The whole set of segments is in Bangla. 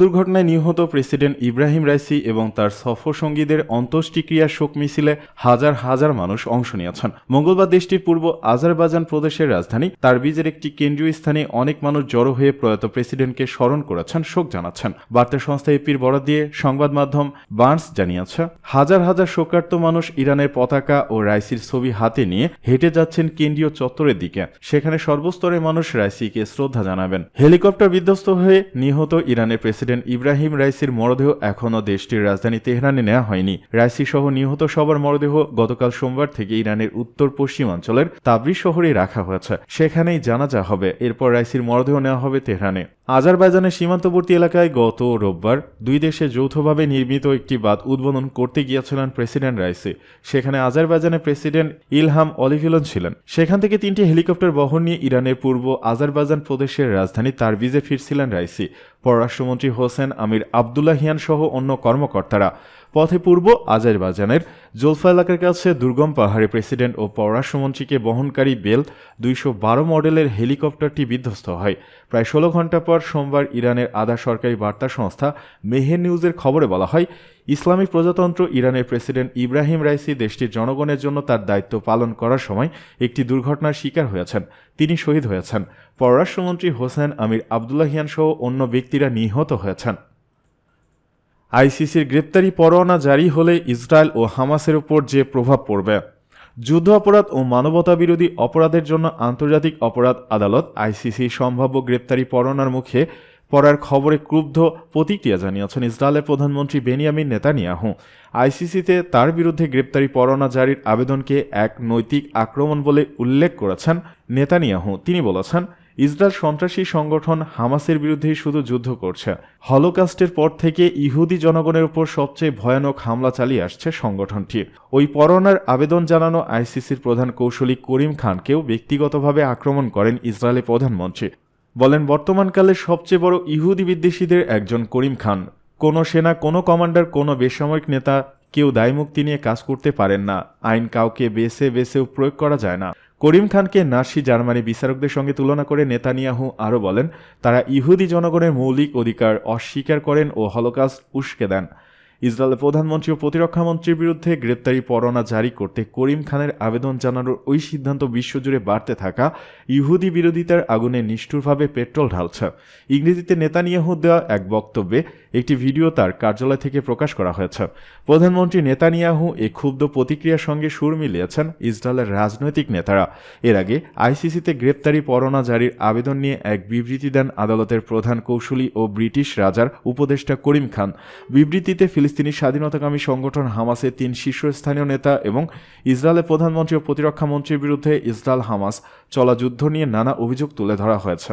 দুর্ঘটনায় নিহত প্রেসিডেন্ট ইব্রাহিম রাইসি এবং তার সফরসঙ্গীদের অন্ত্যেষ্টিক্রিয়া শোক মিছিলে হাজার হাজার মানুষ অংশ নিয়েছেন। মঙ্গলবার দেশটির পূর্ব আজারবাইজান প্রদেশের রাজধানী তারবিজের একটি কেন্দ্রীয় স্থানে অনেক মানুষ জড়ো হয়ে প্রয়াত প্রেসিডেন্টকে স্মরণ করেছেন, শোক জানাচ্ছেন। বার্তা সংস্থা এপির বরাদ দিয়ে সংবাদ মাধ্যম বার্নস জানিয়েছে, হাজার হাজার শোকার্ত মানুষ ইরানের পতাকা ও রাইসির ছবি হাতে নিয়ে হেঁটে যাচ্ছেন কেন্দ্রীয় চত্বরের দিকে। সেখানে সর্বস্তরের মানুষ রাইসিকে শ্রদ্ধা জানাবেন। হেলিকপ্টার বিধ্বস্ত হয়ে নিহত ইরানের প্রেসিডেন্ট ইব্রাহিম রাইসির মরদেহ এখনও দেশটির রাজধানী তেহরানে নেওয়া হয়নি। রাইসি সহ নিহত সবার মরদেহ গতকাল সোমবার থেকে ইরানের উত্তর পশ্চিমাঞ্চলের তাবরিজ শহরে রাখা হয়েছে। সেখানেই জানাজা হবে। এরপর রাইসির মরদেহ নেওয়া হবে তেহরানে। আজারবাইজানের সীমান্তবর্তী এলাকায় গত রোববার দুই দেশে যৌথভাবে নির্মিত একটি বাঁধ উদ্বোধন করতে গিয়েছিলেন প্রেসিডেন্ট রাইসি। সেখানে আজারবাইজানের প্রেসিডেন্ট ইলহাম অলিভিলন ছিলেন। সেখান থেকে তিনটি হেলিকপ্টার বহন নিয়ে ইরানের পূর্ব আজারবাইজান প্রদেশের রাজধানী তারবিজে ফিরছিলেন রাইসি। পররাষ্ট্রমন্ত্রী হোসেন আমির আবদুল্লাহিয়ান সহ অন্য কর্মকর্তারা। পথে পূর্ব আজারবাইজানের জোলফা এলাকার কাছে দুর্গম পাহাড়ে প্রেসিডেন্ট ও পররাষ্ট্রমন্ত্রীকে বহনকারী বেল দুইশো বারো মডেলের হেলিকপ্টারটি বিধ্বস্ত হয়। প্রায় ষোলো ঘণ্টা পর সোমবার ইরানের আধা সরকারি বার্তা সংস্থা মেহের নিউজের খবরে বলা হয়, ইসলামিক প্রজাতন্ত্র ইরানের প্রেসিডেন্ট ইব্রাহিম রাইসি দেশটির জনগণের জন্য তার দায়িত্ব পালন করার সময় একটি দুর্ঘটনার শিকার হয়েছেন। তিনি শহীদ হয়েছেন। পররাষ্ট্রমন্ত্রী হোসেন আমির আবদুল্লাহিয়ান সহ অন্য ব্যক্তিরা নিহত হয়েছেন। আইসিসির গ্রেপ্তারি পরোয়ানা জারি হলে ইসরায়েল ও হামাসের উপর যে প্রভাব পড়বে। যুদ্ধ অপরাধ ও মানবতা বিরোধী অপরাধের জন্য আন্তর্জাতিক অপরাধ আদালত আইসিসি সম্ভাব্য গ্রেপ্তারি পরোয়ানার মুখে পড়ার খবরে ক্রুব্ধ প্রতিক্রিয়া জানিয়েছেন ইসরায়েলের প্রধানমন্ত্রী বেনিয়ামিন নেতানিয়াহু। আইসিসিতে তার বিরুদ্ধে গ্রেপ্তারি পরোয়ানা জারির আবেদনকে এক নৈতিক আক্রমণ বলে উল্লেখ করেছেন নেতানিয়াহু। তিনি বলেছেন ইসরায়েল সন্ত্রাসী সংগঠন হামাসের বিরুদ্ধেই শুধু যুদ্ধ করছে। হলোকাস্টের পর থেকে ইহুদি জনগণের উপর সবচেয়ে ভয়ানক হামলা চালিয়ে আসছে সংগঠনটি। ওই পরোয়ানার আবেদন জানানো আইসিসির প্রধান কৌশলী করিম খানকেও ব্যক্তিগতভাবে আক্রমণ করেন ইসরায়েলের প্রধানমন্ত্রী। বলেন, বর্তমানকালে সবচেয়ে বড় ইহুদি বিদ্বেষীদের একজন করিম খান। কোনো সেনা, কোনো কমান্ডার, কোনো বেসামরিক নেতা কেউ দায়মুক্তি নিয়ে কাজ করতে পারেন না। আইন কাউকে বেছে বেছেও প্রয়োগ করা যায় না। করিম খানকে নাসি জার্মানি বিচারকদের সঙ্গে তুলনা করে নেতানিয়াহু আরও বলেন, তারা ইহুদি জনগণের মৌলিক অধিকার অস্বীকার করেন ও হলোকাস্ট উস্কে দেন। ইসরায়েলের প্রধানমন্ত্রী ও প্রতিরক্ষামন্ত্রীর বিরুদ্ধে গ্রেপ্তারি পরোয়ানা জারি করতে করিম খানের আবেদন জানানোর ওই সিদ্ধান্ত বিশ্বজুড়ে বাড়তে থাকা ইহুদি বিরোধিতার আগুনে নিষ্ঠুরভাবে পেট্রোল ঢালছে। ইংরেজিতে নেতানিয়াহু দেওয়া এক বক্তব্যে একটি ভিডিও তার কার্যালয় থেকে প্রকাশ করা হয়েছে। প্রধানমন্ত্রী নেতানিয়াহু এ ক্ষুব্ধ প্রতিক্রিয়ার সঙ্গে সুর মিলিয়েছেন ইসরায়েলের রাজনৈতিক নেতারা। এর আগে আইসিসিতে গ্রেপ্তারি পরোয়ানা জারির আবেদন নিয়ে এক বিবৃতি দেন আদালতের প্রধান কৌশলী ও ব্রিটিশ রাজার উপদেষ্টা করিম খান। বিবৃতিতে ফিলিস্তিনি স্বাধীনতাকামী সংগঠন হামাসের তিন শীর্ষস্থানীয় নেতা এবং ইসরায়েলের প্রধানমন্ত্রী ও প্রতিরক্ষা মন্ত্রীর বিরুদ্ধে ইসরায়েল হামাস চলা যুদ্ধ নিয়ে নানা অভিযোগ তুলে ধরা হয়েছে।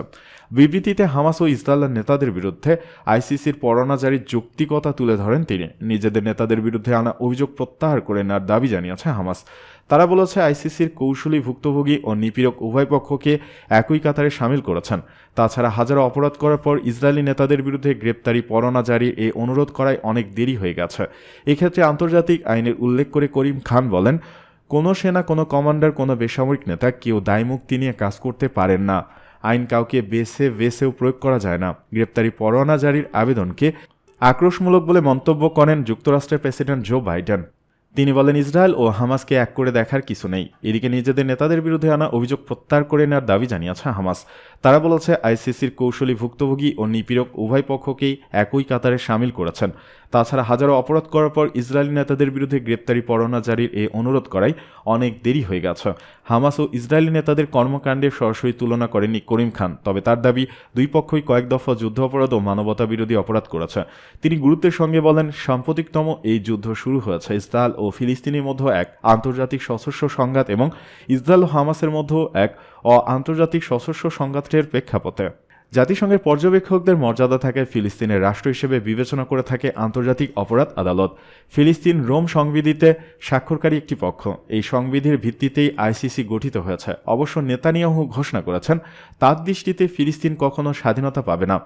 বিবৃতিতে হামাস ও ইসরায়েলের নেতাদের বিরুদ্ধে আইসিসির পরোয়ানা জারির যৌক্তিকতা তুলে ধরেন তিনি। নিজেদের নেতাদের বিরুদ্ধে আনা অভিযোগ প্রত্যাহার করে নেওয়ার দাবি জানিয়েছে হামাস। তারা বলেছে আইসিসির কৌশলী ভুক্তভোগী ও নিপীড়ক উভয় পক্ষকে একই কাতারে সামিল করেছেন। তাছাড়া হাজারো অপরাধ করার পর ইসরায়েলি নেতাদের বিরুদ্ধে গ্রেপ্তারি পরোয়ানা জারি এই অনুরোধ করায় অনেক দেরি হয়ে গেছে। এক্ষেত্রে আন্তর্জাতিক আইনের উল্লেখ করে করিম খান বলেন, কোনো সেনা, কোনো কমান্ডার, কোনো বেসামরিক নেতা কেউ দায়মুক্তি নিয়ে কাজ করতে পারেন না। আইন কাউকে বেছে বেছেও প্রয়োগ করা যায় না। গ্রেপ্তারি পরোয়ানা জারির আবেদনকে আক্রোশমূলক বলে মন্তব্য করেন যুক্তরাষ্ট্রের প্রেসিডেন্ট জো বাইডেন। তিনি বলেন, ইসরায়েল ও হামাসকে এক করে দেখার কিছু নেই। এদিকে নিজেদের নেতাদের বিরুদ্ধে আনা অভিযোগ প্রত্যাহার করে নেওয়ার দাবি জানিয়েছে হামাস। তারা বলেছে, আইসিসির কৌশলী ভুক্তভোগী ও নিপীড়ক উভয় পক্ষকেই একই কাতারে সামিল করেছেন। তাছাড়া হাজারো অপরাধ করার পর ইসরায়েলি নেতাদের বিরুদ্ধে গ্রেপ্তারি পরোয়ানা জারির এ অনুরোধ করায় অনেক দেরি হয়ে গেছে। হামাস ও ইসরায়েলি নেতাদের কর্মকাণ্ডের সরাসরি তুলনা করেননি করিম খান, তবে তার দাবি, দুই পক্ষই কয়েক দফা যুদ্ধ অপরাধ ও মানবতা বিরোধী অপরাধ করেছে। তিনি গুরুত্বের সঙ্গে বলেন, সাম্প্রতিকতম এই যুদ্ধ শুরু হয়েছে। ইসরায়েল ও ফিলিস্তিনের মধ্যে এক আন্তর্জাতিক সশস্ত্র সংঘাত এবং ইসরায়েল ও হামাসের মধ্যে এক অ আন্তর্জাতিক সশস্ত্র সংঘাতের প্রেক্ষাপটে। জাতিসংঘের পর্যবেক্ষকদের মর্যাদা থাকে ফিলিস্তিনের রাষ্ট্র হিসেবে বিবেচনা করে থাকে আন্তর্জাতিক অপরাধ আদালত। ফিলিস্তিন রোম সংবিধিতে স্বাক্ষরকারী একটি পক্ষ। এই সংবিধির ভিত্তিতেই আইসিসি গঠিত হয়েছে। অবশ্য নেতানিয়াহু ঘোষণা করেছেন, তার দৃষ্টিতে ফিলিস্তিন কখনো স্বাধীনতা পাবে না।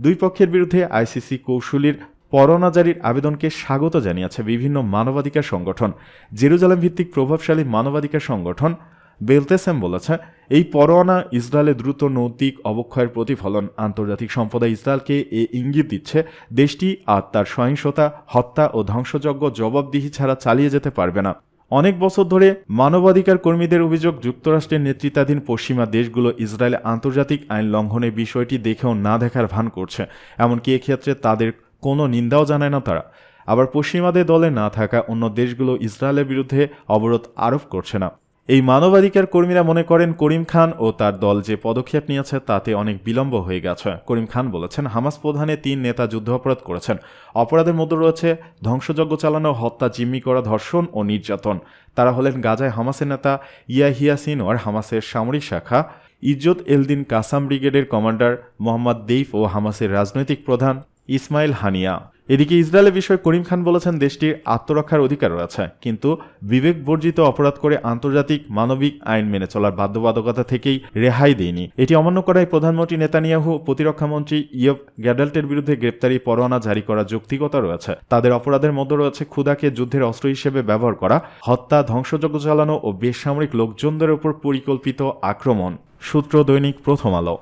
দুই পক্ষের বিরুদ্ধে আইসিসি কৌশলীর পরোয়ানা জারির আবেদনকে স্বাগত জানিয়েছে বিভিন্ন মানবাধিকার সংগঠন। জেরুজালেম ভিত্তিক প্রভাবশালী মানবাধিকার সংগঠন বেলতেসেম বলেছে, এই পরোয়ানা ইসরায়েলের দ্রুত নৈতিক অবক্ষয়ের প্রতিফলন আন্তর্জাতিক সম্প্রদায় ইসরায়েলকে এ ইঙ্গিত দিচ্ছে। দেশটি আর তার সহিংসতা, হত্যা ও ধ্বংসযজ্ঞ জবাবদিহি ছাড়া চালিয়ে যেতে পারবে না। অনেক বছর ধরে মানবাধিকার কর্মীদের অভিযোগ, যুক্তরাষ্ট্রের নেতৃত্বাধীন পশ্চিমা দেশগুলো ইসরায়েলে আন্তর্জাতিক আইন লঙ্ঘনের বিষয়টি দেখেও না দেখার ভান করছে। এমনকি এক্ষেত্রে তাদের কোনো নিন্দাও জানায় না তারা। আবার পশ্চিমাদের দলে না থাকা অন্য দেশগুলো ইসরায়েলের বিরুদ্ধে অবরোধ আরোপ করছে না। এই মানবাধিকার কর্মীরা মনে করেন, করিম খান ও তার দল যে পদক্ষেপ নিয়েছে তাতে অনেক বিলম্ব হয়ে গেছে। করিম খান বলেছেন, হামাস প্রধানে তিন নেতা যুদ্ধাপরাধ করেছেন। অপরাধের মধ্যে রয়েছে ধ্বংসযজ্ঞ চালানো, হত্যা, জিম্মি করা, ধর্ষণ ও নির্যাতন। তারা হলেন গাজায় হামাসের নেতা ইয়াহিয়া সিনোয়ার হামাসের সামরিক শাখা ইজ্জত এলদিন কাসাম ব্রিগেডের কমান্ডার মোহাম্মদ দেইফ ও হামাসের রাজনৈতিক প্রধান ইসমাইল হানিয়া। এদিকে ইসরায়েলের বিষয়ে করিম খান বলেছেন, দেশটির আত্মরক্ষার অধিকার রয়েছে। কিন্তু বিবেক বর্জিত অপরাধ করে আন্তর্জাতিক মানবিক আইন মেনে চলার বাধ্যবাধকতা থেকেই রেহাই দেয়নি। এটি অমান্য করায় প্রধানমন্ত্রী নেতানিয়াহু প্রতিরক্ষামন্ত্রী ইয়ব গ্যাডাল্টের বিরুদ্ধে গ্রেপ্তারি পরোয়ানা জারি করার যৌক্তিকতা রয়েছে। তাদের অপরাধের মধ্যে রয়েছে ক্ষুদাকে যুদ্ধের অস্ত্র হিসেবে ব্যবহার করা, হত্যা, ধ্বংসযজ্ঞ চালানো ও বেসামরিক লোকজনদের উপর পরিকল্পিত আক্রমণ। সূত্র দৈনিক প্রথম আলো।